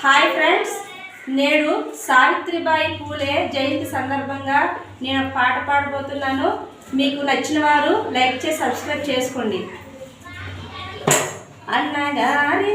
Hi friends నేడు సావిత్రిబాయి పూలే జయంతి సందర్భంగా నేను పాట పాడబోతున్నాను. మీకు నచ్చిన వారు లైక్ చేసి సబ్స్క్రైబ్ చేసుకోండి. అన్నగారి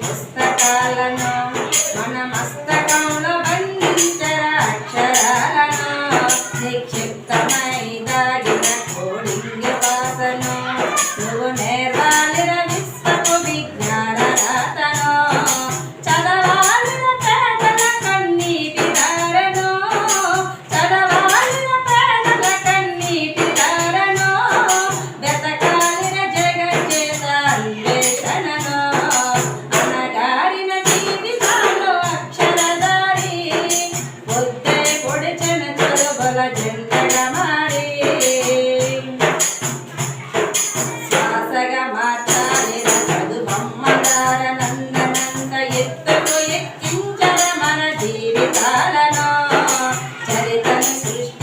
நேரம் Obrigada.